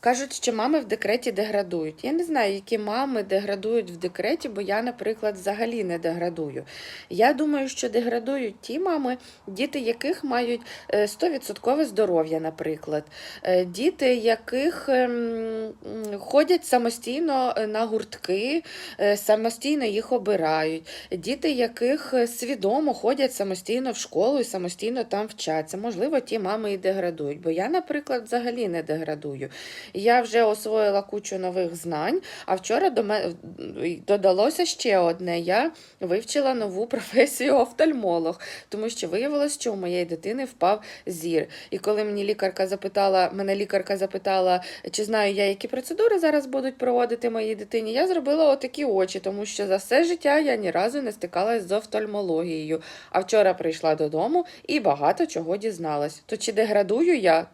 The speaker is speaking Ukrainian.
Кажуть, що мами в декреті деградують. Я не знаю, які мами деградують в декреті, бо я, наприклад, взагалі не деградую. Я думаю, що деградують ті мами, діти яких мають е, 100% здоров'я, наприклад, Е, діти, яких ем, ходять самостійно е, на гуртки, е, самостійно їх обирають, діти, яких е, свідомо ходять самостійно в школу і самостійно там вчаться. Можливо, ті мами і деградують. Бо я, наприклад, взагалі не деградую. Я вже освоїла кучу нових знань, а вчора до мене додалося ще одне. Я вивчила нову професію офтальмолог, тому що виявилось, що у моєї дитини впав зір. І коли мені лікарка запитала, мене лікарка запитала, чи знаю я, які процедури зараз будуть проводити моїй дитині, я зробила отакі очі, тому що за все життя я ні разу не стикалась з офтальмологією. А вчора прийшла додому і багато чого дізналась. То чи деградую я?